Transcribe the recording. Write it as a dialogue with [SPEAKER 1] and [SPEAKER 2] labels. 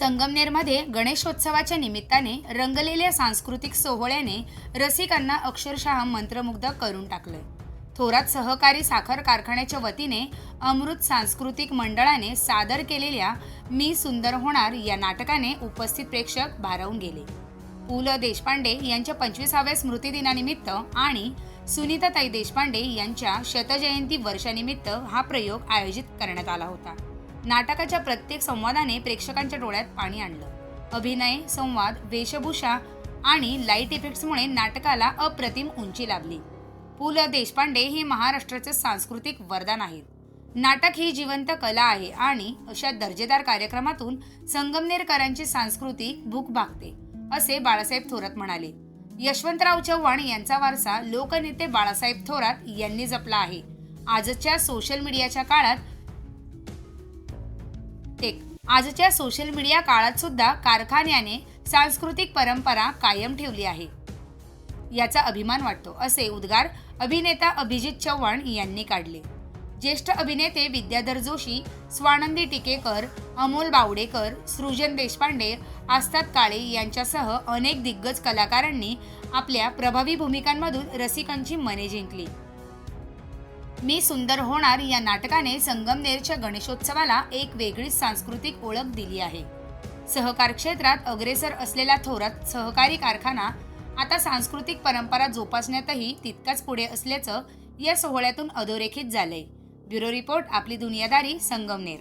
[SPEAKER 1] संगमनेरमध्ये गणेशोत्सवाच्या निमित्ताने रंगलेल्या सांस्कृतिक सोहळ्याने रसिकांना अक्षरशः मंत्रमुग्ध करून टाकलं थोरात सहकारी साखर कारखान्याच्या वतीने अमृत सांस्कृतिक मंडळाने सादर केलेल्या मी सुंदर होणार या नाटकाने उपस्थित प्रेक्षक भारावून गेले. पु ल देशपांडे यांच्या पंचवीसाव्या स्मृतिदिनानिमित्त आणि सुनीताताई देशपांडे यांच्या शतजयंती वर्षानिमित्त हा प्रयोग आयोजित करण्यात आला होता. नाटकाच्या प्रत्येक संवादाने प्रेक्षकांच्या डोळ्यात पाणी आणलं. अभिनय संवाद वेशभूषा आणि लाइट इफेक्ट्समुळे नाटकाला अप्रतिम उंची लाभली. पु. ल. देशपांडे हे महाराष्ट्राचे सांस्कृतिक वरदान आहेत. नाटक ही जिवंत कला आहे आणि अशा दर्जेदार कार्यक्रमातून संगमनेरकरांची सांस्कृतिक भूक भागते असे बाळासाहेब थोरात म्हणाले. यशवंतराव चव्हाण यांचा वारसा लोकनेते बाळासाहेब थोरात यांनी जपला आहे. आजच्या सोशल मीडियाच्या काळात टेक आजच्या सोशल मीडिया काळात सुद्धा कारखान्याने सांस्कृतिक परंपरा कायम ठेवली आहे. याचा अभिमान वाटतो असे उद्गार अभिनेता अभिजित चव्हाण यांनी काढले. ज्येष्ठ अभिनेते विद्याधर जोशी स्वानंदी टिकेकर अमोल बावडेकर सृजन देशपांडे आस्ताद काळे यांच्यासह अनेक दिग्गज कलाकारांनी आपल्या प्रभावी भूमिकांमधून रसिकांची मने जिंकली. मी सुंदर होणार या नाटकाने संगमनेरच्या गणेशोत्सवाला एक वेगळीच सांस्कृतिक ओळख दिली आहे. सहकार क्षेत्रात अग्रेसर असलेला थोरात सहकारी कारखाना आता सांस्कृतिक परंपरा जोपासण्यातही तितकाच पुढे असल्याचं या सोहळ्यातून अधोरेखित झालंय. ब्युरो रिपोर्ट आपली दुनियादारी संगमनेर.